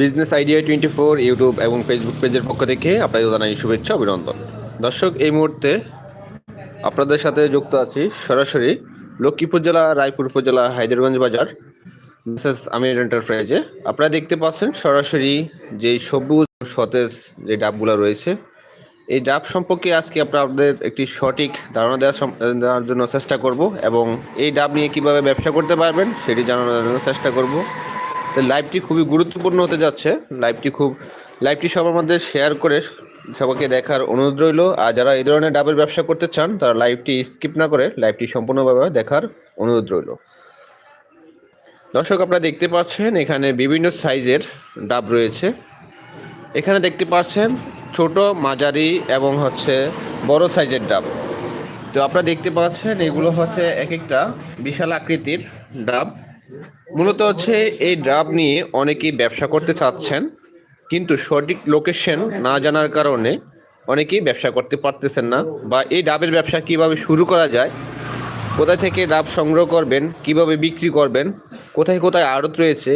Business idea twenty four YouTube এবং Facebook পেজের পক্ষ থেকে আপনাদের জানাই শুভেচ্ছা, অভিনন্দন। দর্শক, এই মুহূর্তে আপনাদের সাথে যুক্ত আছি সরাসরি লক্ষ্মীপুর জেলা, রায়পুর উপজেলা হায়দ্রগঞ্জ বাজার। মিসেস আমির এন্টারপ্রাইজে আপনারা দেখতে পাচ্ছেন সরাসরি যে সবুজ, সতেজ যে ডাবগুলো রয়েছে, এই ডাব সম্পর্কে আজকে আপনাদের একটি সঠিক ধারণা দেওয়ার দেওয়ার জন্য চেষ্টা করব এবং এই ডাব নিয়ে কীভাবে ব্যবসা করতে পারবেন সেটি জানানোর জন্য চেষ্টা করব। তো লাইভটি খুবই গুরুত্বপূর্ণ হতে যাচ্ছে। লাইভটি খুব লাইভটি সবার মধ্যে শেয়ার করে সবাইকে দেখার অনুরোধ রইল। আর যারা এই ধরনের ডাবের ব্যবসা করতে চান, তারা লাইভটি স্কিপ না করে লাইভটি সম্পূর্ণভাবে দেখার অনুরোধ রইল। দর্শক, আপনারা দেখতে পাচ্ছেন, এখানে বিভিন্ন সাইজের ডাব রয়েছে। এখানে দেখতে পাচ্ছেন, ছোট, মাঝারি এবং হচ্ছে বড় সাইজের ডাব। তো আপনারা দেখতে পাচ্ছেন, এগুলো হচ্ছে এক একটা বিশাল আকৃতির ডাব। মূলত হচ্ছে এই ডাব নিয়ে অনেকেই ব্যবসা করতে চাচ্ছেন, কিন্তু সঠিক লোকেশন না জানার কারণে অনেকেই ব্যবসা করতে পারতেছেন না বা এই ডাবের ব্যবসা কীভাবে শুরু করা যায়, কোথায় থেকে ডাব সংগ্রহ করবেন, কীভাবে বিক্রি করবেন, কোথায় কোথায় আড়ত রয়েছে,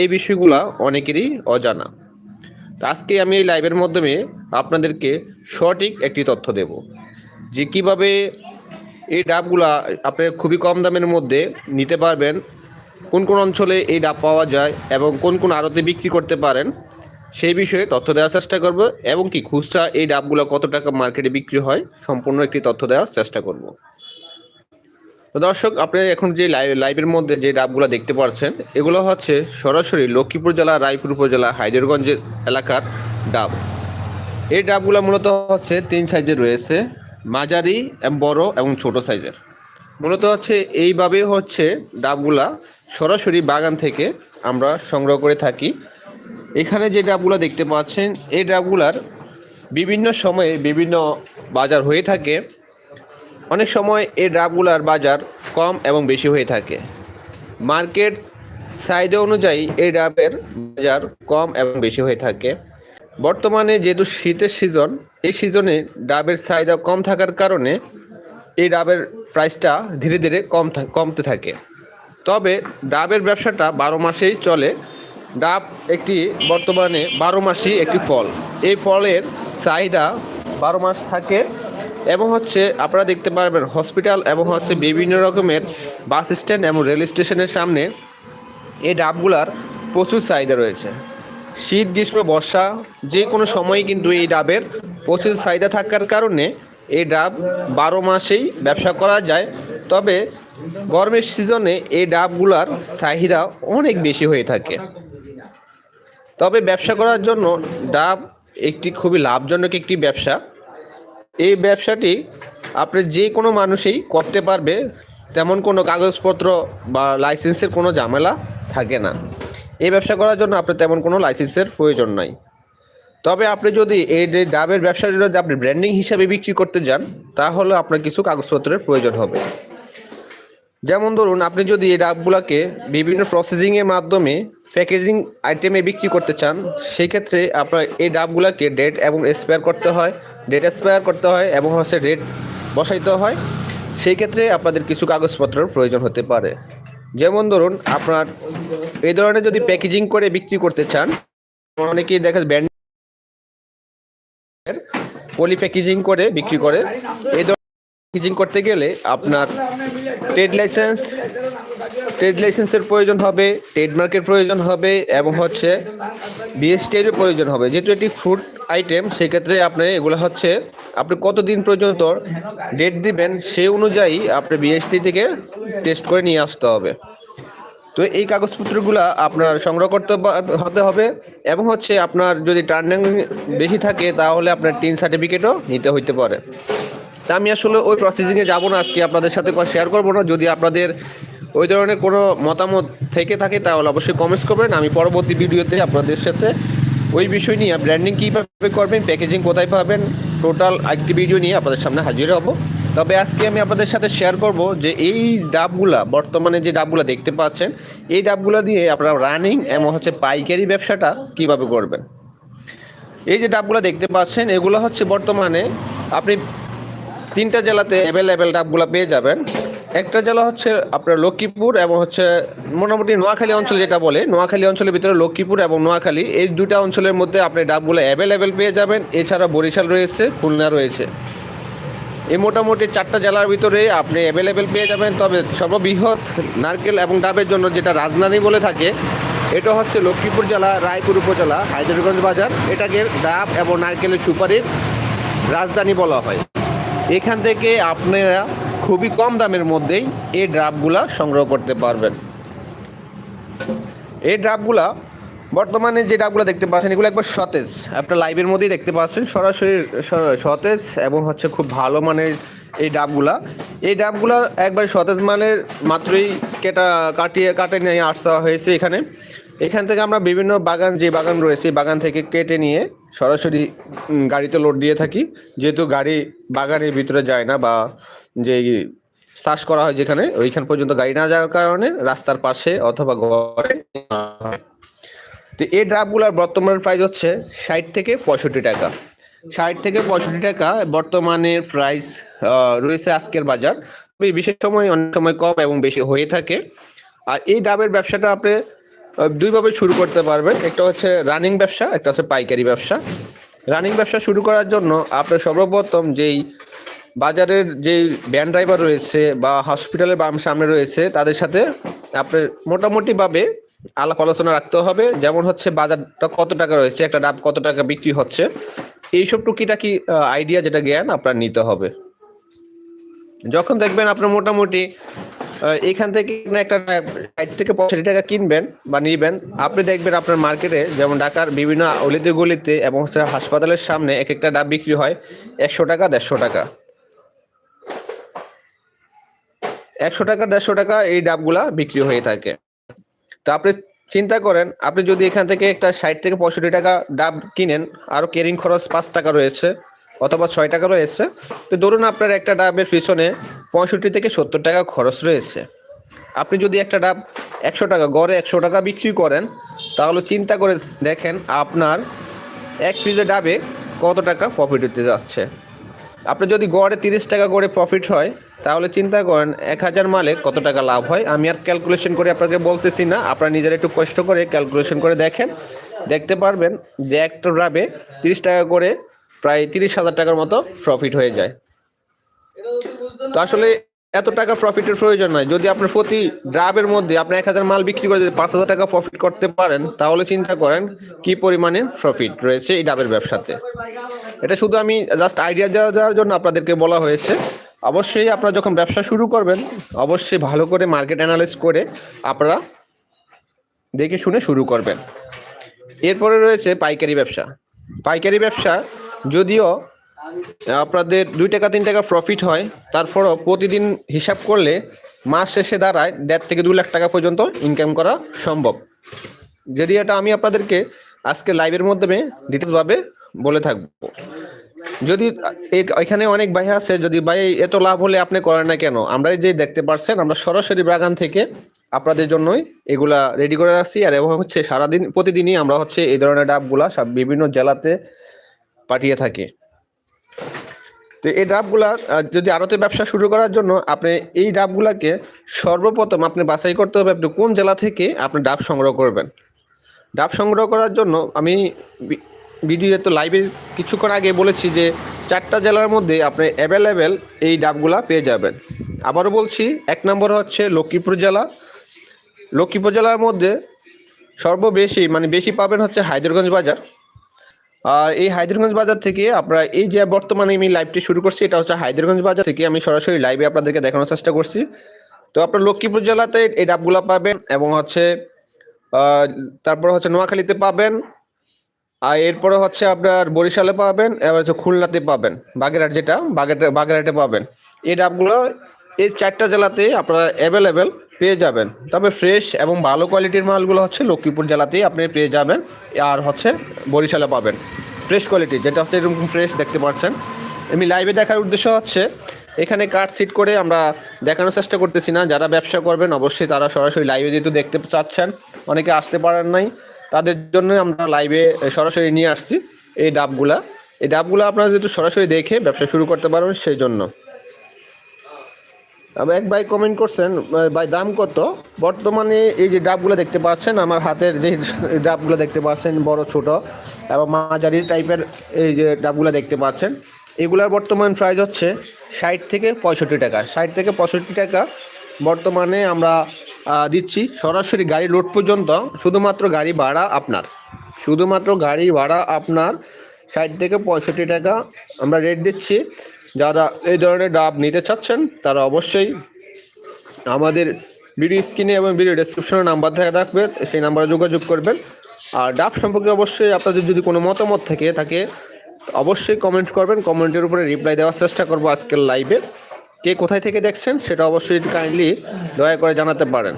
এই বিষয়গুলো অনেকেরই অজানা। আজকে আমি এই লাইভের মাধ্যমে আপনাদেরকে সঠিক একটি তথ্য দেব যে কীভাবে এই ডাবগুলা আপনি খুবই কম দামের মধ্যে নিতে পারবেন কোন কোন অঞ্চলে এই ডাব পাওয়া যায় এবং কোন কোন আড়তে বিক্রি করতে পারেন, সেই বিষয়ে তথ্য দেওয়ার চেষ্টা করব এবং কি খুচরা এই ডাবগুলো কত টাকা মার্কেটে বিক্রি হয়, সম্পূর্ণ একটি তথ্য দেওয়ার চেষ্টা করব। তো দর্শক, আপনি এখন যে লাইভ লাইভের মধ্যে যে ডাবগুলো দেখতে পাচ্ছেন এগুলো হচ্ছে সরাসরি লক্ষ্মীপুর জেলা, রায়পুর উপজেলা হায়দরগঞ্জ এলাকার ডাব। এই ডাবগুলো মূলত হচ্ছে তিন সাইজের রয়েছে, মাঝারি বড় এবং ছোট সাইজের। মূলত হচ্ছে এইভাবেই হচ্ছে ডাবগুলা সরাসরি বাগান থেকে আমরা সংগ্রহ করে থাকি। এখানে যে ডাবগুলো দেখতে পাচ্ছেন, এই ডাবগুলার বিভিন্ন সময়ে বিভিন্ন বাজার হয়ে থাকে। অনেক সময় এই ডাবগুলার বাজার কম এবং বেশি হয়ে থাকে। মার্কেট চাহিদা অনুযায়ী এই ডাবের বাজার কম এবং বেশি হয়ে থাকে। বর্তমানে যেহেতু শীতের সিজন, এই সিজনে ডাবের চাহিদা কম থাকার কারণে এই ডাবের প্রাইসটা ধীরে ধীরে কম কমতে থাকে। তবে ডাবের ব্যবসাটা বারো মাসেই চলে। ডাব একটি বর্তমানে বারো মাসই একটি ফল। এই ফলের চাহিদা বারো মাস থাকে এবং হচ্ছে আপনারা দেখতে পারবেন হসপিটাল এবং হচ্ছে বিভিন্ন রকমের বাস স্ট্যান্ড এবং রেল স্টেশনের সামনে এই ডাবগুলার প্রচুর চাহিদা রয়েছে। শীত, গ্রীষ্ম, বর্ষা যে কোনো সময়ই কিন্তু এই ডাবের প্রচুর চাহিদা থাকার কারণে এই ডাব বারো মাসেই ব্যবসা করা যায়। তবে গরমের সিজনে এই ডাবগুলার চাহিদা অনেক বেশি হয়ে থাকে। তবে ব্যবসা করার জন্য ডাব একটি খুবই লাভজনক একটি ব্যবসা। এই ব্যবসাটি আপনি যে কোনো মানুষই করতে পারবে, তেমন কোনো কাগজপত্র বা লাইসেন্সের কোনো ঝামেলা থাকে না। এই ব্যবসা করার জন্য আপনার তেমন কোনো লাইসেন্সের প্রয়োজন নাই। তবে আপনি যদি এই ডাবের ব্যবসাটা যদি আপনি ব্র্যান্ডিং হিসাবে বিক্রি করতে যান, তাহলে আপনার কিছু কাগজপত্রের প্রয়োজন হবে। যেমন ধরুন, আপনি যদি এই ডাবগুলোকে বিভিন্ন প্রসেসিংয়ের মাধ্যমে প্যাকেজিং আইটেমে বিক্রি করতে চান সেই ক্ষেত্রে আপনার এই ডাবগুলোকে ডেট এবং এক্সপায়ার করতে হয় ডেট এক্সপায়ার করতে হয় এবং হচ্ছে রেট বসাইতে হয়। সেই ক্ষেত্রে আপনাদের কিছু কাগজপত্রের প্রয়োজন হতে পারে। যেমন ধরুন, আপনার এই ধরনের যদি প্যাকেজিং করে বিক্রি করতে চান, অনেকেই দেখা ব্যান্ড পলি প্যাকেজিং করে বিক্রি করে। এই ধরনের প্যাকেজিং করতে গেলে আপনার ট্রেড লাইসেন্স ট্রেড লাইসেন্সের প্রয়োজন হবে ট্রেডমার্কের প্রয়োজন হবে এবং হচ্ছে বিএসটির প্রয়োজন হবে। যেহেতু এটি ফুড আইটেম সেক্ষেত্রে আপনি এগুলো হচ্ছে আপনি কতদিন পর্যন্ত ডেট দিবেন সেই অনুযায়ী আপনি বিএসটি থেকে টেস্ট করে নিয়ে আসতে হবে। তো এই কাগজপত্রগুলো আপনার সংগ্রহ করতে হতে হবে এবং হচ্ছে আপনার যদি টার্নিং বেশি থাকে তাহলে আপনার টিন সার্টিফিকেটও নিতে হইতে পারে। তা আমি আসলে ওই প্রসেসিংয়ে যাব না, আজকে আপনাদের সাথে শেয়ার করব না। যদি আপনাদের ওই ধরনের কোনো মতামত থেকে থাকে, তাহলে অবশ্যই কমেন্টস করবেন। আমি পরবর্তী ভিডিওতে আপনাদের সাথে ওই বিষয় নিয়ে ব্র্যান্ডিং কীভাবে করবেন প্যাকেজিং কোথায় পাবেন টোটাল একটি ভিডিও নিয়ে আপনাদের সামনে হাজির হব। তবে আজকে আমি আপনাদের সাথে শেয়ার করব যে এই ডাবগুলা, বর্তমানে যে ডাবগুলা দেখতে পাচ্ছেন, এই ডাবগুলা দিয়ে আপনারা রানিং এবং হচ্ছে পাইকারি ব্যবসাটা কীভাবে করবেন। এই যে ডাবগুলো দেখতে পাচ্ছেন, এগুলো হচ্ছে বর্তমানে আপনি তিনটা জেলাতে অ্যাভেলেবেল ডাবগুলো পেয়ে যাবেন। একটা জেলা হচ্ছে আপনার লক্ষ্মীপুর এবং হচ্ছে মোটামুটি নোয়াখালী অঞ্চল যেটা বলে, নোয়াখালী অঞ্চলের ভিতরে লক্ষ্মীপুর এবং নোয়াখালী, এই দুটা অঞ্চলের মধ্যে আপনি ডাবগুলো অ্যাভেলেবেল পেয়ে যাবেন। এছাড়া বরিশাল রয়েছে, খুলনা রয়েছে। এই মোটামুটি চারটা জেলার ভিতরে আপনি অ্যাভেলেবেল পেয়ে যাবেন। তবে সর্ববৃহৎ নারকেল এবং ডাবের জন্য যেটা রাজধানী বলে থাকে, এটা হচ্ছে লক্ষ্মীপুর জেলা, রায়পুর উপজেলা হায়দ্রগঞ্জ বাজার। এটাকে ডাব এবং নারকেলের সুপারির রাজধানী বলা হয়। এখান থেকে আপনারা খুবই কম দামের মধ্যেই এই ড্রাফগুলা সংগ্রহ করতে পারবেন। এই ড্রাফগুলা বর্তমানে যে ডাবগুলো দেখতে পাচ্ছেন, এগুলো একবার সতেজ। আপনার লাইভের মধ্যেই দেখতে পাচ্ছেন, সরাসরি সতেজ এবং হচ্ছে খুব ভালো মানের এই ডাবগুলা এই ডাবগুলা একবার সতেজ মানের মাত্রই কেটা, কাটিয়ে, কাটে নিয়ে আসতে হয়েছে এখানে। এখান থেকে আমরা বিভিন্ন বাগান, যে বাগান রয়েছে বাগান থেকে কেটে নিয়ে সরাসরি গাড়িতে লোড দিয়ে থাকি। যেহেতু গাড়ি বাগানের ভিতরে যায় না বা যে চাষ করা হয় যেখানে, ওইখান পর্যন্ত গাড়ি না যাওয়ার কারণে রাস্তার পাশে অথবা ঘরে তো এই ড্রাফগুলোর বর্তমান প্রাইস হচ্ছে ষাট থেকে পঁয়ষট্টি টাকা। ষাট থেকে পঁয়ষট্টি টাকা বর্তমানে প্রাইস রয়েছে আজকের বাজার। বিশেষ সময় অনেক সময় কম এবং বেশি হয়ে থাকে। আর এই ডাবের ব্যবসাটা আপনি দুইভাবে শুরু করতে পারবেন। একটা হচ্ছে রানিং ব্যবসা, একটা হচ্ছে পাইকারি ব্যবসা। রানিং ব্যবসা শুরু করার জন্য আপনার সর্বপ্রথম যেই বাজারের যে ভ্যান ড্রাইভার রয়েছে বা হসপিটালের বাম সামনে রয়েছে, তাদের সাথে আপনার মোটামুটিভাবে আলাপ আলোচনা রাখতে হবে। যেমন হচ্ছে বাজারটা কত টাকা রয়েছে, একটা ডাব কত টাকা বিক্রি হচ্ছে। এইসব টুকিটাকি আইডিয়া যেটা জ্ঞান আপনার নিতে হবে। যখন দেখবেন আপনার মোটামুটি এখান থেকে একটা ষাট থেকে পঁয়ষট্টি টাকা কিনবেন বা নিবেন। আপনি দেখবেন আপনার মার্কেটে যেমন ঢাকার বিভিন্ন অলিতে গলিতে এবং হচ্ছে হাসপাতালের সামনে এক একটা ডাব বিক্রি হয় একশো টাকা, দেড়শো টাকা। একশো টাকা, দেড়শো টাকা এই ডাবগুলা বিক্রি হয়ে থাকে। তো আপনি চিন্তা করেন, আপনি যদি এখান থেকে একটা ষাট থেকে পঁয়ষট্টি টাকা ডাব কিনেন আরও কেরিং খরচ পাঁচ টাকা রয়েছে। অথবা ছয় টাকা রয়েছে। তো ধরুন আপনার একটা ডাবের পিছনে পঁয়ষট্টি থেকে সত্তর টাকা খরচ রয়েছে। আপনি যদি একটা ডাব একশো টাকা, গড়ে একশো টাকা বিক্রি করেন, তাহলে চিন্তা করে দেখেন আপনার এক পিসে ডাবে কত টাকা প্রফিট হতে যাচ্ছে। আপনি যদি গড়ে তিরিশ টাকা করে প্রফিট হয়, তাহলে চিন্তা করেন এক হাজার মালে কত টাকা লাভ হয়। আমি আর ক্যালকুলেশন করে আপনাকে বলতেছি না, আপনারা নিজেরা একটু কষ্ট করে ক্যালকুলেশন করে দেখেন। দেখতে পারবেন যে একটা ডাবে তিরিশ টাকা করে প্রায় তিরিশ হাজার টাকার মতো প্রফিট হয়ে যায়। তো আসলে এত টাকা প্রফিটের প্রয়োজন নয় যদি আপনার প্রতি ড্রাবের মধ্যে আপনি এক হাজার মাল বিক্রি করে যদি পাঁচ হাজার টাকা প্রফিট করতে পারেন, তাহলে চিন্তা করেন কি পরিমাণে প্রফিট রয়েছে এই ডাবের ব্যবসাতে। এটা শুধু আমি জাস্ট আইডিয়া দেওয়া দেওয়ার জন্য আপনাদেরকে বলা হয়েছে। অবশ্যই আপনারা যখন ব্যবসা শুরু করবেন, অবশ্যই ভালো করে মার্কেট অ্যানালাইজ করে আপনারা দেখে শুনে শুরু করবেন। এরপরে রয়েছে পাইকারি ব্যবসা। পাইকারি ব্যবসা যদিও আপনাদের দুই টাকা, তিন টাকা প্রফিট হয়, তারপরও প্রতিদিন হিসাব করলে মাস শেষে দাঁড়ায় দেড় থেকে দু লাখ টাকা পর্যন্ত ইনকাম করা সম্ভব। যদি এটা আমি আপনাদেরকে আজকে লাইভের মাধ্যমে ডিটেলসভাবে বলে থাকব। যদি এখানে অনেক ভাই আছে, যদি ভাই এত লাভ হলে আপনি করেন না কেন? আমরা যে দেখতে পারছেন, আমরা সরাসরি বাগান থেকে আপনাদের জন্যই এগুলা রেডি করে রাখছি। আর এবং হচ্ছে সারাদিন, প্রতিদিনই আমরা হচ্ছে এই ধরনের ডাবগুলা সব বিভিন্ন জেলাতে পাঠিয়ে থাকি। তো এই ডাবগুলা যদি আড়তে ব্যবসা শুরু করার জন্য আপনি এই ডাবগুলাকে সর্বপ্রথম আপনি বাছাই করতে হবে আপনি কোন জেলা থেকে আপনি ডাব সংগ্রহ করবেন। ডাব সংগ্রহ করার জন্য আমি ভিডিও তো লাইভে কিছুক্ষণ আগে বলেছি যে চারটা জেলার মধ্যে আপনি অ্যাভেলেবেল এই ডাবগুলা পেয়ে যাবেন। আবারও বলছি, এক নম্বর হচ্ছে লক্ষ্মীপুর জেলা। লক্ষ্মীপুর জেলার মধ্যে সর্ববেশি মানে বেশি পাবেন হচ্ছে হায়দ্রগঞ্জ বাজার। আর এই হায়দ্রগঞ্জ বাজার থেকে আপনারা এই যে বর্তমানে আমি লাইভটি শুরু করছি, এটা হচ্ছে হায়দ্রগঞ্জ বাজার থেকে আমি সরাসরি লাইভে আপনাদেরকে দেখানোর চেষ্টা করছি। তো আপনার লক্ষ্মীপুর জেলাতে এই ডাবগুলা পাবেন এবং হচ্ছে তারপর হচ্ছে নোয়াখালীতে পাবেন, আর এরপরে হচ্ছে আপনার বরিশালে পাবেন, এবার হচ্ছে খুলনাতে পাবেন, বাগেরহাট যেটা, বাগেরহাট, বাগেরহাটে পাবেন। এই ডাবগুলো এই চারটা জেলাতে আপনারা অ্যাভেলেবেল পেয়ে যাবেন। তবে ফ্রেশ এবং ভালো কোয়ালিটির মালগুলো হচ্ছে লক্ষ্মীপুর জেলাতেই আপনি পেয়ে যাবেন। আর হচ্ছে বরিশালে পাবেন। ফ্রেশ কোয়ালিটি যেটা হচ্ছে এরকম ফ্রেশ দেখতে পাচ্ছেন। আমি লাইভে দেখার উদ্দেশ্য হচ্ছে, এখানে কাট সিট করে আমরা দেখানোর চেষ্টা করতেছি না। যারা ব্যবসা করবেন, অবশ্যই তারা সরাসরি লাইভে যেহেতু দেখতে চাচ্ছেন, অনেকে আসতে পারেন নাই। তাদের জন্য আমরা লাইভে সরাসরি নিয়ে আসছি এই ডাবগুলা। এই ডাবগুলো আপনারা যেহেতু সরাসরি দেখে ব্যবসা শুরু করতে পারবেন, সেই জন্য। এক ভাই কমেন্ট করছেন ভাই দাম কত? বর্তমানে এই যে ডাবগুলো দেখতে পাচ্ছেন, আমার হাতের যে ডাবগুলো দেখতে পাচ্ছেন, বড়, ছোট, এবং মাঝারি টাইপের এই যে ডাবগুলো দেখতে পাচ্ছেন, এগুলার বর্তমান প্রাইস হচ্ছে ষাট থেকে পঁয়ষট্টি টাকা। ষাট থেকে পঁয়ষট্টি টাকা বর্তমানে আমরা দিচ্ছি সরাসরি গাড়ি লোড পর্যন্ত, শুধুমাত্র গাড়ি ভাড়া আপনার। শুধুমাত্র গাড়ি ভাড়া আপনার ষাট থেকে পঁয়ষট্টি টাকা আমরা রেট দিচ্ছি। যারা এই ধরনের ডাব নিতে চাচ্ছেন, তারা অবশ্যই আমাদের ভিডিও স্ক্রিনে এবং ভিডিও ডেসক্রিপশনে নাম্বার থেকে রাখবে সেই নাম্বারে যোগাযোগ করবেন। আর ডাব সম্পর্কে অবশ্যই আপনাদের যদি কোনো মতামত থেকে থাকে অবশ্যই কমেন্ট করবেন। কমেন্টের উপরে রিপ্লাই দেওয়ার চেষ্টা করব আজকের লাইভে কে কোথায় থেকে দেখছেন, সেটা অবশ্যই কাইন্ডলি দয়া করে জানাতে পারেন।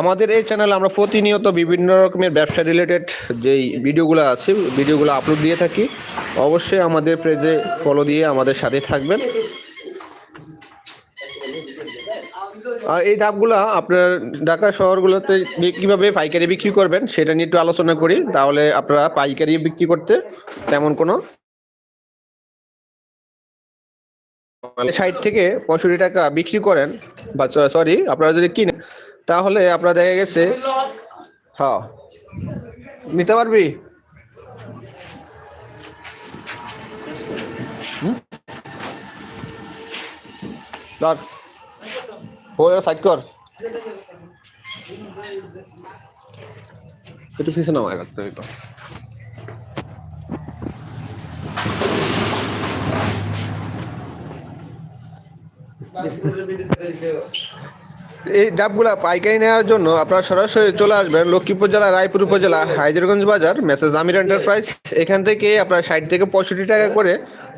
আমাদের এই চ্যানেলে আমরা প্রতিনিয়ত বিভিন্ন রকমের ব্যবসা রিলেটেড যেই ভিডিওগুলো আছে ভিডিওগুলো আপলোড দিয়ে থাকি। অবশ্যই আমাদের পেজে ফলো দিয়ে আমাদের সাথে থাকবেন। আর এই ডাবগুলো আপনার ঢাকা শহরগুলোতে কীভাবে পাইকারি বিক্রি করবেন, সেটা নিয়ে একটু আলোচনা করি। তাহলে আপনারা পাইকারি বিক্রি করতে তেমন কোনো ষাট থেকে পঁয়ষট্টি টাকা বিক্রি করেন। বা সরি আপনারা যদি কিনেন তাহলে আপনার দেখা গেছে হ্যাঁ। নিতে পারবি? সাইড কর। একটু পিছনে নামায় রাখতে হবে একটু। এই ডাবগুলা পাইকারি নেওয়ার জন্য আপনারা সরাসরি চলে আসবেন লক্ষ্মীপুর জেলা, রায়পুর উপজেলা হায়দ্রগঞ্জ বাজার, মেসেজ আমির এন্টারপ্রাইজ এখান থেকে আপনারা ষাট থেকে পঁয়ষট্টি টাকা করে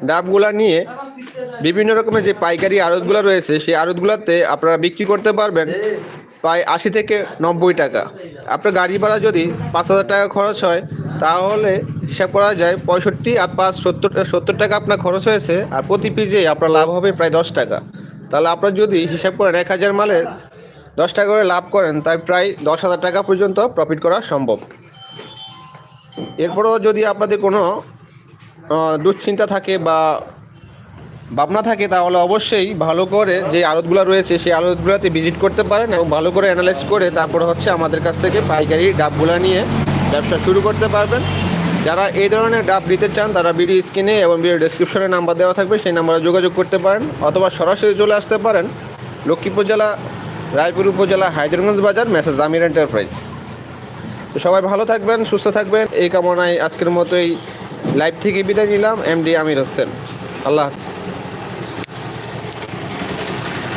ডাবগুলা নিয়ে বিভিন্ন রকমের যে পাইকারি আড়তগুলো রয়েছে, সেই আড়তগুলোতে আপনারা বিক্রি করতে পারবেন প্রায় আশি থেকে নব্বই টাকা। আপনার গাড়ি ভাড়া যদি পাঁচ হাজার টাকা খরচ হয়, তাহলে হিসাব করা যায় পঁয়ষট্টি আর পাঁচ সত্তর সত্তর টাকা আপনার খরচ হয়েছে, আর প্রতি পিজে আপনার লাভ হবে প্রায় দশ টাকা। তাহলে আপনার যদি হিসাব করেন এক হাজার মালের দশ টাকা করে লাভ করেন, তাই প্রায় দশ হাজার টাকা পর্যন্ত প্রফিট করা সম্ভব। এরপরও যদি আপনাদের কোনো দুশ্চিন্তা থাকে বা ভাবনা থাকে, তাহলে অবশ্যই ভালো করে যে আড়তগুলো রয়েছে, সেই আড়তগুলোতে ভিজিট করতে পারেন এবং ভালো করে অ্যানালাইজ করে তারপর হচ্ছে আমাদের কাছ থেকে পাইকারি ডাবগুলো নিয়ে ব্যবসা শুরু করতে পারবেন। যারা এই ধরনের ডাব নিতে চান, তারা ভিডিও স্ক্রিনে এবং ভিডিও ডেসক্রিপশনে নাম্বার দেওয়া থাকবে, সেই নাম্বারে যোগাযোগ করতে পারেন অথবা সরাসরি চলে আসতে পারেন লক্ষ্মীপুর জেলা রায়পুর উপজেলা হায়দরগঞ্জ বাজার মেসেজ আমির এন্টারপ্রাইজ। তো সবাই ভালো থাকবেন, সুস্থ থাকবেন। এই কামনায় আজকের মতোই লাইভ থেকে বিদায় নিলাম এমডি আমির হোসেন। আল্লাহ হাফিজ।